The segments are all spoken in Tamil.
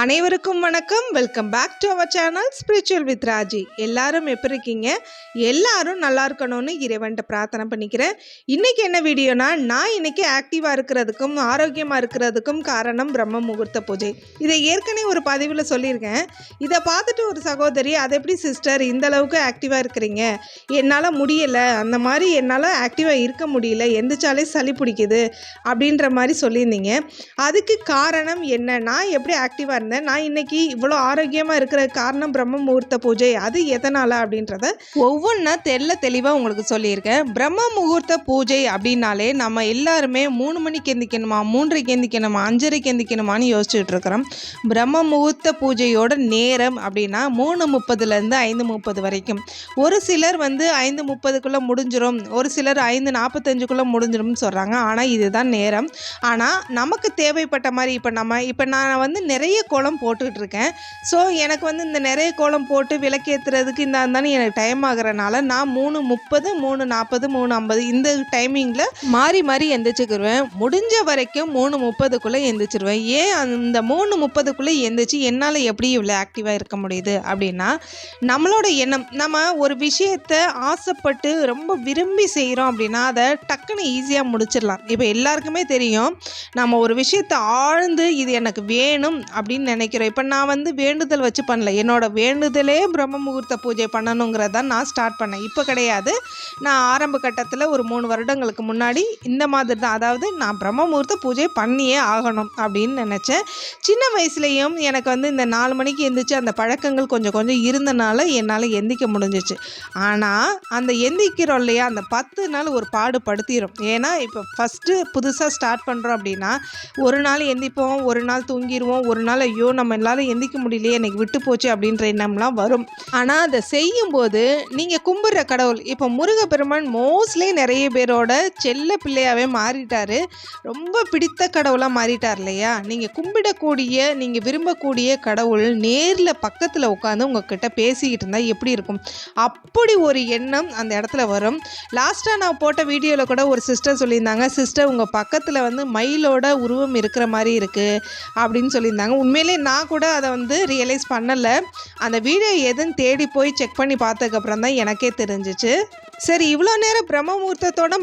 அனைவருக்கும் வணக்கம். Welcome back to our channel spiritual with Raji எல்லாரும் எப்படி இருக்கீங்க? எல்லாரும் நல்லா இருக்கணும்னு இறைவன்ட்ட பிரார்த்தனை பண்ணிக்கிறேன். இன்னைக்கு என்ன வீடியோனா நான் இன்னைக்கு ஆக்டிவாக இருக்கிறதுக்கும் ஆரோக்கியமாக இருக்கிறதுக்கும் காரணம் பிரம்ம முகூர்த்த பூஜை. இதை ஏற்கனவே ஒரு பதிவில் சொல்லியிருக்கேன். இதை பார்த்துட்டு ஒரு சகோதரி அது எப்படி சிஸ்டர் இந்த அளவுக்கு ஆக்டிவாக இருக்கிறீங்க? என்னால் முடியலை. அந்த மாதிரி என்னால் ஆக்டிவாக இருக்க முடியல. எந்திரிச்சாலே சளி பிடிக்குது. அப்படின்ற மாதிரி சொல்லியிருந்தீங்க. அதுக்கு காரணம் என்ன? நான் எப்படி ஆக்டிவாக இருந்தேன் நான் இன்னைக்கு இவ்வளோ ஆரோக்கியமாக இருக்கிற காரணம் பிரம்ம முகூர்த்த பூஜை. அது எதனால் அப்படின்றத ஒவ்வொன்றா தெல்ல தெளிவாக உங்களுக்கு சொல்லியிருக்கேன். பிரம்ம முகூர்த்த பூஜை அப்படின்னாலே நம்ம எல்லாருமே மூணு மணிக்கு எந்திக்கணுமா மூன்றரைக்கு எந்திக்கணுமா அஞ்சரைக்கு எந்திக்கணுமான்னு யோசிச்சுட்டு இருக்கிறோம். பிரம்ம முகூர்த்த பூஜையோட நேரம் அப்படின்னா மூணு முப்பதுலேருந்து ஐந்து முப்பது வரைக்கும். ஒரு சிலர் வந்து ஐந்து முப்பதுக்குள்ளே முடிஞ்சிடும் ஒரு சிலர் ஐந்து நாற்பத்தஞ்சுக்குள்ளே முடிஞ்சிடும்னு சொல்கிறாங்க ஆனால் இதுதான் நேரம். ஆனால் நமக்கு தேவைப்பட்ட மாதிரி இப்போ நம்ம இப்போ நான் வந்து நிறைய கோலம் போட்டுக்கிட்டு இருக்கேன் ஸோ எனக்கு வந்து இந்த நிறைய கோலம் போட்டு விளக்கேற்றுறதுக்கு இந்த இருந்தாலும் எனக்கு டைம் ஆகுறனால நான் மூணு முப்பது மூணு நாற்பது மூணு ஐம்பது இந்த டைமிங்கில் மாறி மாறி எந்திரிச்சுக்கிடுவேன் முடிஞ்ச வரைக்கும் மூணு முப்பதுக்குள்ளே எந்திரிச்சிருவேன். ஏன் அந்த மூணு முப்பதுக்குள்ளே எந்திரிச்சு என்னால் எப்படி இவ்வளோ ஆக்டிவாக இருக்க முடியுது அப்படின்னா நம்மளோட எண்ணம் நம்ம ஒரு விஷயத்தை ஆசைப்பட்டு ரொம்ப விரும்பி செய்கிறோம் அப்படின்னா அதை டக்குன்னு ஈஸியாக முடிச்சிடலாம். இப்போ எல்லாருக்குமே தெரியும் நம்ம ஒரு விஷயத்தை ஆழ்ந்து இது எனக்கு வேணும் அப்படின்னு நினைக்கிறோம். இப்போ நான் வந்து வேண்டுதல் வச்சு பண்ணல. என்னோட வேண்டுதலே பிரம்ம முகூர்த்த பூஜை பண்ணணுங்கிறத நான் ஸ்டார்ட் பண்ணேன். இப்போ கிடையாது. நான் ஆரம்ப கட்டத்தில் ஒரு மூணு வருடங்களுக்கு முன்னாடி இந்த மாதிரி தான் அதாவது நான் பிரம்ம முகூர்த்த பூஜை பண்ணியே ஆகணும் அப்படின்னு நினச்சேன். சின்ன வயசுலேயும் எனக்கு வந்து இந்த நாலு மணிக்கு எந்திரிச்சு அந்த பழக்கங்கள் கொஞ்சம் கொஞ்சம் இருந்தனால என்னால் எந்திக்க முடிஞ்சிச்சு. ஆனால் அந்த எந்திக்கிறோம் இல்லையா? அந்த பத்து நாள் ஒரு பாடுபடுத்திடும் ஏன்னா இப்போ ஃபஸ்ட்டு புதுசாக ஸ்டார்ட் பண்ணுறோம் அப்படின்னா ஒரு நாள் எந்திப்போம் ஒரு நாள் தூங்கிடுவோம் ஒரு நாள் ஐயோ நம்ம என்னால் எந்திக்க முடியலையே எனக்கு விட்டு போச்சு அப்படின்ற எண்ணம்லாம் வரும். ஆனால் அதை செய்யும்போது நீங்கள் கும்பிட்ற கடவுள் இப்போ முருகப்பெருமான் மோஸ்ட்லி நிறைய பேரோட செல்ல பிள்ளையாவே மாறிட்டாரு. ரொம்ப பிடித்த கடவுளாக மாறிட்டார் இல்லையா? நீங்கள் கும்பிடக்கூடிய நீங்கள் விரும்பக்கூடிய கடவுள் நேரில் பக்கத்தில் உட்காந்து உங்ககிட்ட பேசிக்கிட்டு இருந்தால் எப்படி இருக்கும்? அப்படி ஒரு எண்ணம் அந்த இடத்துல வரும். லாஸ்ட்டாக நான் போட்ட வீடியோவில் கூட ஒரு சிஸ்டர் சொல்லியிருந்தாங்க சிஸ்டர் உங்கள் பக்கத்தில் வந்து மயிலோட உருவம் இருக்கிற மாதிரி இருக்குது அப்படின்னு சொல்லியிருந்தாங்க. உண்மையிலே நான் கூட அதை வந்து ரியலைஸ் பண்ணலை. அந்த வீடியோ எதுன்னு தேடி போய் செக் பண்ணி பார்த்ததுக்கப்புறம் தான் எனக்கே தெரிஞ்சிச்சு. சரி இவ்வளோ நேரம் பிரம்ம முகூர்த்தத்தோட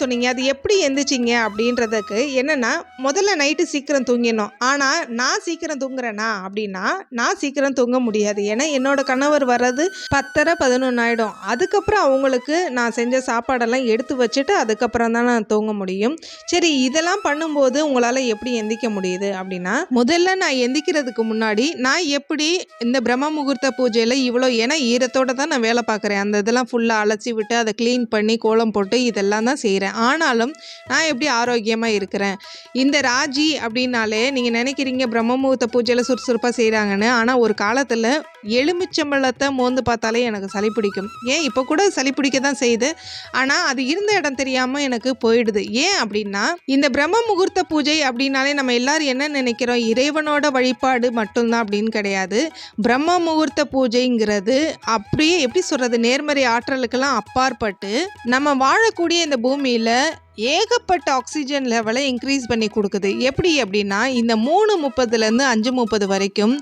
சொன்னீங்க. அது எப்படி எந்திரிச்சிங்க? அப்படின்றதுக்கு என்னென்னா முதல்ல நைட்டு சீக்கிரம் தூங்கிடணும். ஆனால் நான் சீக்கிரம் தூங்குறேனா அப்படின்னா நான் சீக்கிரம் தூங்க முடியாது. ஏன்னா என்னோட கணவர் வர்றது பத்தரை பதினொன்று ஆகிடும் அதுக்கப்புறம் அவங்களுக்கு நான் செஞ்ச சாப்பாடெல்லாம் எடுத்து வச்சுட்டு அதுக்கப்புறம் தான் நான் தூங்க முடியும். சரி இதெல்லாம் பண்ணும்போது உங்களால் எப்படி எந்திக்க முடியுது அப்படின்னா முதல்ல நான் எந்திக்கிறதுக்கு முன்னாடி நான் எப்படி இந்த பிரம்ம முகூர்த்த பூஜையில் இவ்வளோ ஏன்னா ஈரத்தோடு தான் நான் வேலை பார்க்குறேன். அந்த இதெல்லாம் ஃபுல்லாக அலசி விட்டு அதை க்ளீன் பண்ணி கோலம் போட்டு இதெல்லாம் தான் செய்கிறேன் ஆனாலும் நான் எப்படி ஆரோக்கியமாக இருக்கிறேன்? இந்த ராஜி அப்படின்னாலே நீங்கள் நினைக்கிறீங்க பிரம்ம முகூர்த்த பூஜையில் சுறுசுறுப்பாக செய்கிறாங்கன்னு ஆனால் ஒரு காலத்தில் எலுமிச்சம்பழத்தை மோந்து பார்த்தாலே எனக்கு சளி பிடிக்கும். ஏன்? இப்போ கூட சளி பிடிக்க தான் செய்யுது. ஆனால் அது இருந்த இடம் தெரியாமல் எனக்கு போயிடுது. ஏன் அப்படின்னா இந்த பிரம்ம முகூர்த்த பூஜை அப்படின்னாலே நம்ம எல்லாரும் என்ன நினைக்கிறோம்? இறைவனோட வழிபாடு மட்டும்தான் அப்படின்னு கிடையாது. பிரம்ம முகூர்த்த பூஜைங்கிறது அப்படியே எப்படி சொல்கிறது நேர்மறை ஆற்றலுக்கெல்லாம் அப்பா அப்பாற்பட்டு நம்ம வாழக்கூடிய இந்த பூமியில் ஏகப்பட்ட ஆக்சிஜன் லெவலை இன்க்ரீஸ் பண்ணி கொடுக்குது. எப்படி அப்படின்னா இந்த மூணு முப்பதுலேருந்து அஞ்சு முப்பது வரைக்கும்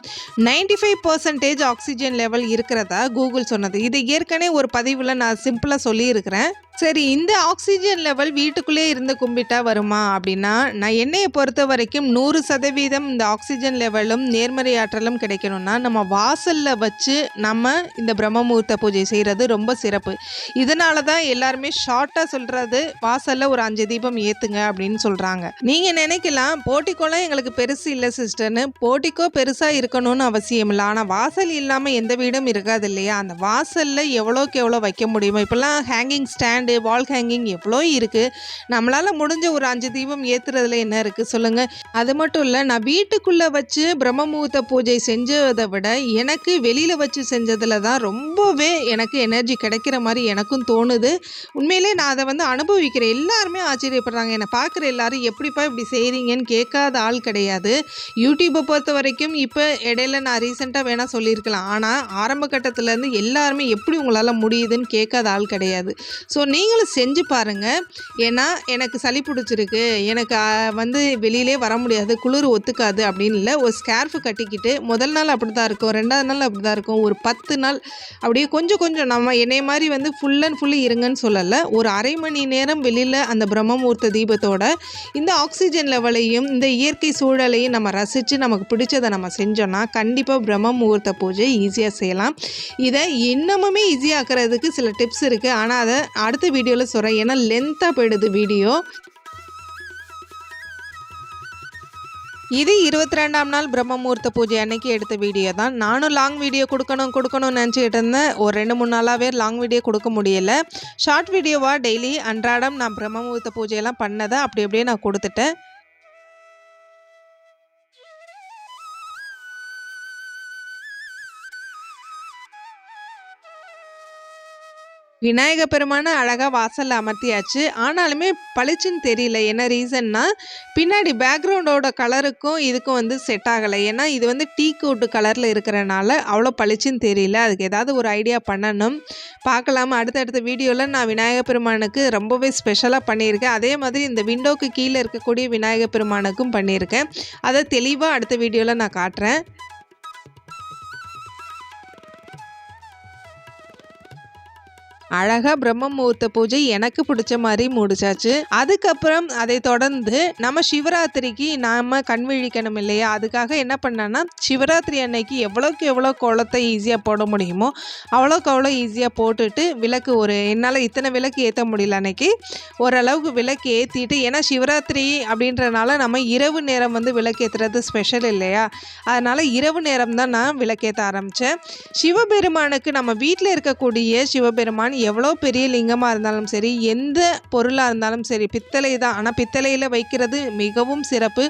ninety five percentage oxygen level இருக்கிறதா கூகுள் சொன்னது. இது ஏற்கனவே ஒரு பதிவில் நான் சிம்பிளாக சொல்லியிருக்கிறேன். சரி இந்த ஆக்சிஜன் லெவல் வீட்டுக்குள்ளே இருந்து கும்பிட்டா வருமா அப்படின்னா நான் என்னையை பொறுத்த வரைக்கும் நூறு சதவீதம் இந்த ஆக்சிஜன் லெவலும் நேர்மறை ஆற்றலும் கிடைக்கணும்னா நம்ம வாசலில் வச்சு நம்ம இந்த பிரம்மமுகூர்த்த பூஜை செய்கிறது ரொம்ப சிறப்பு. இதனால தான் எல்லாருமே ஷார்ட்டாக சொல்கிறது வாசலில் ஒரு அஞ்சு தீபம் ஏற்றுங்க அப்படின்னு சொல்கிறாங்க நீங்கள் நினைக்கலாம் போட்டிக்கோலாம் எங்களுக்கு பெருசு இல்லை சிஸ்டர்னு போட்டிக்கோ பெருசாக இருக்கணும்னு அவசியம் இல்லை. ஆனால் வாசல் இல்லாமல் எந்த வீடும் இருக்காது இல்லையா? அந்த வாசலில் எவ்வளோக்கு எவ்வளோ வைக்க முடியுமோ இப்போல்லாம் ஹேங்கிங் ஸ்டாண்ட் வால் ஹேங்கிங் எவ்வளோ இருக்குது நம்மளால் முடிஞ்ச ஒரு அஞ்சு தீபம் ஏற்றுறதுல என்ன இருக்குது சொல்லுங்கள் அது மட்டும் இல்லை நான் வீட்டுக்குள்ளே வச்சு பிரம்மமுகூர்த்த பூஜை செஞ்சதை விட எனக்கு வெளியில் வச்சு செஞ்சதில் தான் ரொம்பவே எனக்கு எனர்ஜி கிடைக்கிற மாதிரி எனக்கும் தோணுது. உண்மையிலே நான் அதை வந்து அனுபவிக்கிறேன். எல்லாருமே ஆச்சரியப்படுறாங்க. என்னை பார்க்குற எல்லாரும் எப்படிப்பா இப்படி செய்கிறீங்கன்னு கேட்காத ஆள் கிடையாது. யூடியூப்பை பொறுத்த வரைக்கும் இப்போ இடையில நான் ரீசெண்டாக வேணால் சொல்லியிருக்கலாம். ஆனால் ஆரம்ப கட்டத்துலேருந்து எல்லாருமே எப்படி உங்களால் முடியுதுன்னு கேட்காத ஆள் கிடையாது. ஸோ நீங்களும் செஞ்சு பாருங்கள் ஏன்னா எனக்கு சளி பிடிச்சிருக்கு. எனக்கு வந்து வெளியிலே வர முடியாது. குளிர் ஒத்துக்காது அப்படின்னு இல்லை. ஒரு ஸ்கேர்ஃபு கட்டிக்கிட்டு முதல் நாள் அப்படி தான் இருக்கும். ரெண்டாவது நாள் அப்படி தான் இருக்கும். ஒரு பத்து நாள் அப்படியே கொஞ்சம் கொஞ்சம் நம்ம என்னை மாதிரி வந்து ஃபுல் அண்ட் ஃபுல்லு இருங்கன்னு சொல்லலை. ஒரு அரை மணி நேரம் வெளியில் அந்த பிரம்மமூர்த்த தீபத்தோட இந்த ஆக்சிஜன் லெவலையும் இந்த இயற்கை சூழலையும் நம்ம ரசித்து நமக்கு பிடிச்சதை நம்ம செஞ்சோன்னா கண்டிப்பாக பிரம்ம முகூர்த்த பூஜை ஈஸியாக செய்யலாம். இதை இன்னமுமே ஈஸியாக்குறதுக்கு சில டிப்ஸ் இருக்குது ஆனால் அதை அடுத்த வீடியோவில் சொல்கிறேன் ஏன்னா லென்த்தாக போயிடுது வீடியோ. இது இருபத்தி ரெண்டாம் நாள் பிரம்மமூர்த்த பூஜை அன்னைக்கு எடுத்த வீடியோ தான். நானும் லாங் வீடியோ கொடுக்கணும் கொடுக்கணும்னு நினச்சிக்கிட்டு இருந்தேன். ஒரு ரெண்டு மூணு நாளாகவே லாங் வீடியோ கொடுக்க முடியல. ஷார்ட் வீடியோவாக டெய்லி அன்றாடம் நான் பிரம்மமூர்த்த பூஜையெல்லாம் பண்ணதை அப்படி அப்படியே நான் கொடுத்துட்டேன். விநாயக பெருமானை அழகாக வாசலில் அமர்த்தியாச்சு. ஆனாலுமே பளிச்சுன்னு தெரியல. என்ன ரீசன்னா பின்னாடி பேக்ரவுண்டோட கலருக்கும் இதுக்கும் வந்து செட் ஆகலை. ஏன்னா இது வந்து டீ கோட்டு கலரில் இருக்கிறனால அவ்வளோ பளிச்சுன்னு தெரியல. அதுக்கு ஏதாவது ஒரு ஐடியா பண்ணணும். பார்க்கலாம். அடுத்தடுத்த வீடியோவில் நான் விநாயக பெருமானுக்கு ரொம்பவே ஸ்பெஷலாக பண்ணியிருக்கேன். அதே மாதிரி இந்த விண்டோக்கு கீழே இருக்கக்கூடிய விநாயக பெருமானுக்கும் பண்ணியிருக்கேன். அதை தெளிவாக அடுத்த வீடியோவில் நான் காட்டுறேன். அழகாக பிரம்ம முகூர்த்த பூஜை எனக்கு பிடிச்ச மாதிரி முடிச்சாச்சு. அதுக்கப்புறம் அதை தொடர்ந்து நம்ம சிவராத்திரிக்கு நாம கண் விழிக்கணும் இல்லையா? அதுக்காக என்ன பண்ணேன்னா சிவராத்திரி அன்னைக்கு எவ்வளோக்கு எவ்வளோ கோலத்தை ஈஸியாக போட முடியுமோ அவ்வளோக்கு அவ்வளோ ஈஸியாக போட்டுட்டு விளக்கு ஒரு என்னால் இத்தனை விளக்கு ஏற்ற முடியல அன்னைக்கு. ஓரளவுக்கு விளக்கு ஏற்றிட்டு ஏன்னா சிவராத்திரி அப்படின்றனால நம்ம இரவு நேரம் வந்து விளக்கு ஏற்றுறது ஸ்பெஷல் இல்லையா? அதனால் இரவு நேரம் தான் நான் விளக்கேற்ற ஆரம்பித்தேன் சிவபெருமானுக்கு நம்ம வீட்டில் இருக்கக்கூடிய சிவபெருமான் எவ்வளோ பெரிய லிங்கமாக இருந்தாலும் சரி எந்த பொருளாக இருந்தாலும் சரி பித்தளை தான். ஆனால் பித்தளையில் வைக்கிறது மிகவும் சிறப்பு.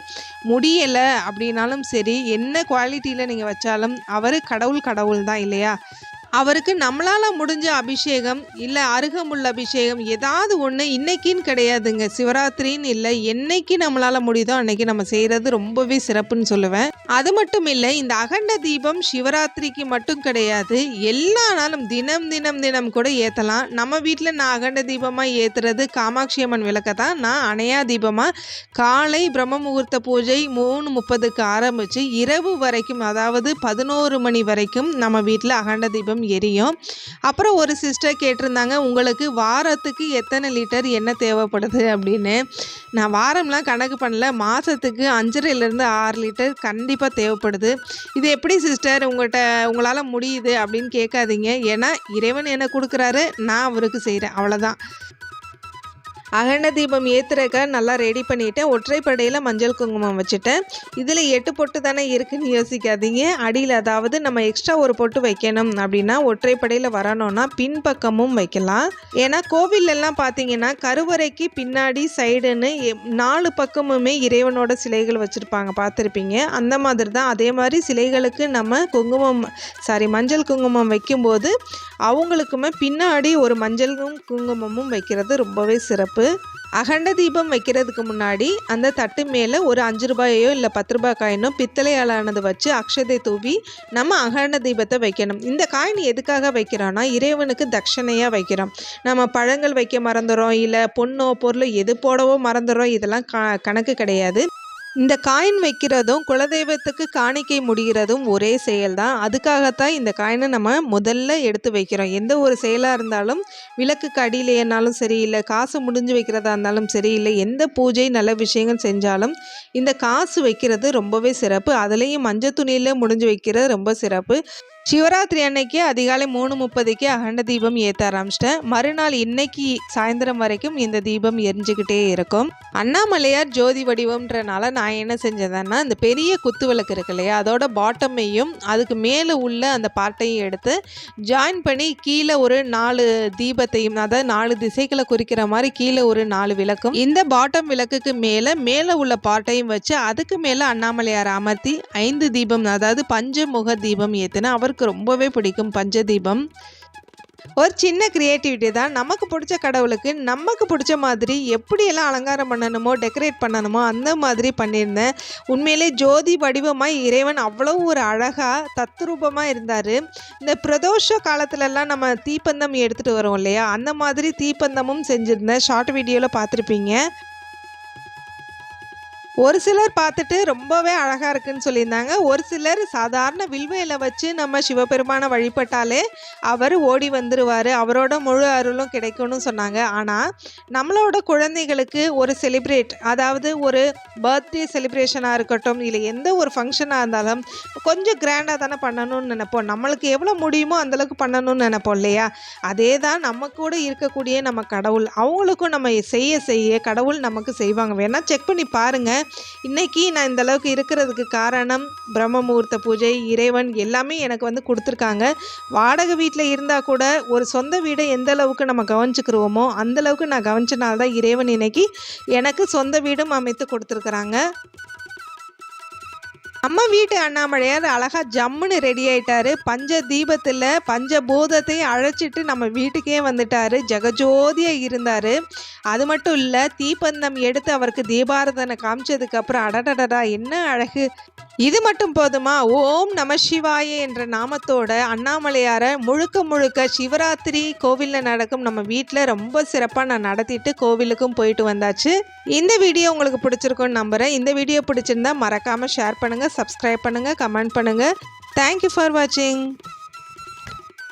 முடியலை அப்படின்னாலும் சரி என்ன குவாலிட்டியில் நீங்கள் வச்சாலும் அவர் கடவுள் கடவுள் தான் இல்லையா? அவருக்கு நம்மளால் முடிஞ்ச அபிஷேகம் இல்லை அருகமுள்ள அபிஷேகம் ஏதாவது ஒன்று இன்னைக்குன்னு கிடையாதுங்க. சிவராத்திரின்னு இல்லை என்னைக்கு நம்மளால் முடியுதோ அன்னைக்கு நம்ம செய்கிறது ரொம்பவே சிறப்புன்னு சொல்லுவேன். அது மட்டும் இல்லை இந்த அகண்ட தீபம் சிவராத்திரிக்கு மட்டும் கிடையாது. எல்லா நாளும் தினம் தினம் தினம் கூட ஏற்றலாம் நம்ம வீட்டில் நான் அகண்ட தீபமாக ஏற்றுறது காமாட்சி அம்மன் விளக்கை தான். நான் அணையா தீபமாக காலை பிரம்ம முகூர்த்த பூஜை மூணு முப்பதுக்கு ஆரம்பித்து இரவு வரைக்கும் அதாவது பதினோரு மணி வரைக்கும் நம்ம வீட்டில் அகண்ட தீபம் எரியும். அப்புறம் ஒரு சிஸ்டர் கேட்டிருந்தாங்க உங்களுக்கு வாரத்துக்கு எத்தனை லிட்டர் எண்ணெய் தேவைப்படுது? அப்படின்னு. நான் வாரம்லாம் கணக்கு பண்ணல மாதத்துக்கு அஞ்சரைலேருந்து ஆறு லிட்டர் கண்டிப்பாக தேவைப்படுது. இது எப்படி சிஸ்டர் உங்கள்கிட்ட உங்களால் முடியுது அப்படின்னு கேட்காதீங்க. ஏன்னா இறைவன் என்ன கொடுக்குறாரு நான் அவருக்கு செய்கிறேன் அவ்வளோதான் அகண்ட தீபம் ஏற்றுறக்க நல்லா ரெடி பண்ணிவிட்டேன் ஒற்றைப்படையில் மஞ்சள் குங்குமம் வச்சுட்டேன். இதில் எட்டு பொட்டு தானே இருக்குன்னு யோசிக்காதீங்க. அடியில் அதாவது நம்ம எக்ஸ்ட்ரா ஒரு பொட்டு வைக்கணும் அப்படின்னா ஒற்றைப்படையில் வரணும்னா பின்பக்கமும் வைக்கலாம். ஏன்னா கோவிலெல்லாம் பார்த்தீங்கன்னா கருவறைக்கு பின்னாடி சைடுன்னு எ- நாலு பக்கமுமே இறைவனோட சிலைகள் வச்சுருப்பாங்க. பார்த்துருப்பீங்க அந்த மாதிரி தான் அதே மாதிரி சிலைகளுக்கு நம்ம குங்குமம் சாரி மஞ்சள் குங்குமம் வைக்கும்போது அவங்களுக்குமே பின்னாடி ஒரு மஞ்சளும் குங்குமமும் வைக்கிறது ரொம்பவே சிறப்பு. அகண்ட தீபம் வைக்கிறதுக்கு முன்னாடி அந்த தட்டு மேலே ஒரு அஞ்சு ரூபாயோ இல்லை பத்து ரூபாய் காயினோ பித்தளையாலானது வச்சு அக்ஷதை தூவி நம்ம அகண்ட தீபத்தை வைக்கணும். இந்த காயின் எதுக்காக வைக்கிறோன்னா இறைவனுக்கு தட்சணையாக வைக்கிறோம். நம்ம பழங்கள் வைக்க மறந்துடுறோம் இல்லை பொண்ணோ பொருளோ எது போடவோ மறந்துடுறோம் இதெல்லாம் க கணக்கு கிடையாது. இந்த காயின் வைக்கிறதும் குலதெய்வத்துக்கு காணிக்கை முடிகிறதும் ஒரே செயல் தான் அதுக்காகத்தான் இந்த காயினை நம்ம முதல்ல எடுத்து வைக்கிறோம். எந்த ஒரு செயலாக இருந்தாலும் விளக்குக்கு அடியிலேனாலும் சரி இல்லை காசு முடிஞ்சு வைக்கிறதா இருந்தாலும் சரி இல்லை எந்த பூஜை நல்ல விஷயங்கள் செஞ்சாலும் இந்த காசு வைக்கிறது ரொம்பவே சிறப்பு. அதுலேயும் மஞ்சள் துணியில் முடிஞ்சு வைக்கிறது ரொம்ப சிறப்பு. சிவராத்திரி அன்னைக்கு அதிகாலை மூணு முப்பதுக்கே அகண்ட தீபம் ஏற்ற ஆரம்பிச்சிட்டேன். மறுநாள் இன்னைக்கு சாயந்தரம் வரைக்கும் இந்த தீபம் எரிஞ்சுக்கிட்டே இருக்கும். அண்ணாமலையார் ஜோதி வடிவம்ன்றனால நான் என்ன செஞ்சேன்னா இந்த பெரிய குத்து விளக்கு இருக்கு இல்லையா அதோட பாட்டமையும் அதுக்கு மேலே உள்ள அந்த பார்ட்டையும் எடுத்து ஜாயின் பண்ணி கீழே ஒரு நாலு தீபத்தையும் அதாவது நாலு திசைகளை குறிக்கிற மாதிரி கீழே ஒரு நாலு விளக்கும். இந்த பாட்டம் விளக்குக்கு மேலே மேலே உள்ள பாட்டையும் வச்சு அதுக்கு மேலே அண்ணாமலையார் அமர்த்தி ஐந்து தீபம் அதாவது பஞ்சமுக தீபம் ஏற்றினா எல்லாருக்கும் ரொம்பவே பிடிக்கும் பஞ்சதீபம். ஒரு சின்ன க்ரியேட்டிவிட்டி தான். நமக்கு பிடிச்ச கடவுளுக்கு நமக்கு பிடிச்ச மாதிரி எப்படியெல்லாம் அலங்காரம் பண்ணணுமோ டெக்கரேட் பண்ணணுமோ அந்த மாதிரி பண்ணியிருந்தேன். உண்மையிலே ஜோதி வடிவமாக இறைவன் அவ்வளோ ஒரு அழகாக தத்ரூபமாக இருந்தார். இந்த பிரதோஷ காலத்துலலாம் நம்ம தீப்பந்தம் எடுத்துகிட்டு வரோம் இல்லையா? அந்த மாதிரி தீப்பந்தமும் செஞ்சுருந்தேன். ஷார்ட் வீடியோவில் பார்த்துருப்பீங்க. ஒரு சிலர் பார்த்துட்டு ரொம்பவே அழகாக இருக்குன்னு சொல்லியிருந்தாங்க. ஒரு சிலர் சாதாரண வில்வையில் வச்சு நம்ம சிவபெருமானை வழிபட்டாலே அவர் ஓடி வந்துடுவார் அவரோட முழு அருளும் கிடைக்கும்னு சொன்னாங்க. ஆனால் நம்மளோட குழந்தைகளுக்கு ஒரு செலிப்ரேட் அதாவது ஒரு பர்த்டே செலிப்ரேஷனாக இருக்கட்டும் இல்லை எந்த ஒரு ஃபங்க்ஷனாக இருந்தாலும் கொஞ்சம் கிராண்டாக தானே பண்ணணும்னு நினைப்போம். நம்மளுக்கு எவ்வளோ முடியுமோ அந்தளவுக்கு பண்ணணும்னு நினைப்போம் இல்லையா? அதே தான் நம்ம கூட இருக்கக்கூடிய நம்ம கடவுள் அவங்களுக்கும் நம்ம செய்ய செய்ய கடவுள் நமக்கு செய்வாங்க. வேணால் செக் பண்ணி பாருங்கள் இன்னைக்கு நான் இந்த அளவுக்கு இருக்கிறதுக்கு காரணம் பிரம்ம முகூர்த்த பூஜை இறைவன் எல்லாமே எனக்கு வந்து கொடுத்துருக்காங்க. வாடகை வீட்டில் இருந்தால் கூட ஒரு சொந்த வீடை எந்த அளவுக்கு நம்ம கவனிச்சுக்கிறோமோ அந்த அளவுக்கு நான் கவனிச்சனால்தான் இறைவன் இன்னைக்கு எனக்கு சொந்த வீடும் அமைத்து கொடுத்துருக்குறாங்க. நம்ம வீட்டு அண்ணாமலையார் அழகா ஜம்முன்னு ரெடி ஆயிட்டாரு. பஞ்ச தீபத்தில் பஞ்ச பூதத்தையும் அழைச்சிட்டு நம்ம வீட்டுக்கே வந்துட்டாரு. ஜெகஜோதியாக இருந்தார். அது மட்டும் இல்லை தீப்பந்தம் எடுத்து அவருக்கு தீபாரதனை காமிச்சதுக்கப்புறம் அடடடடா என்ன அழகு. இது மட்டும் போதுமா? ஓம் நம சிவாய என்ற நாமத்தோட அண்ணாமலையாரை முழுக்க முழுக்க சிவராத்திரி கோவிலில் நடக்கும் நம்ம வீட்டில் ரொம்ப சிறப்பாக நான் நடத்திட்டு கோவிலுக்கும் போயிட்டு வந்தாச்சு. இந்த வீடியோ உங்களுக்கு பிடிச்சிருக்கும்னு நம்புகிறேன் இந்த வீடியோ பிடிச்சிருந்தா மறக்காமல் ஷேர் பண்ணுங்கள் சப்ஸ்கிரைப் பண்ணுங்கள் கமெண்ட் பண்ணுங்கள் தேங்க்யூ ஃபார் வாட்சிங்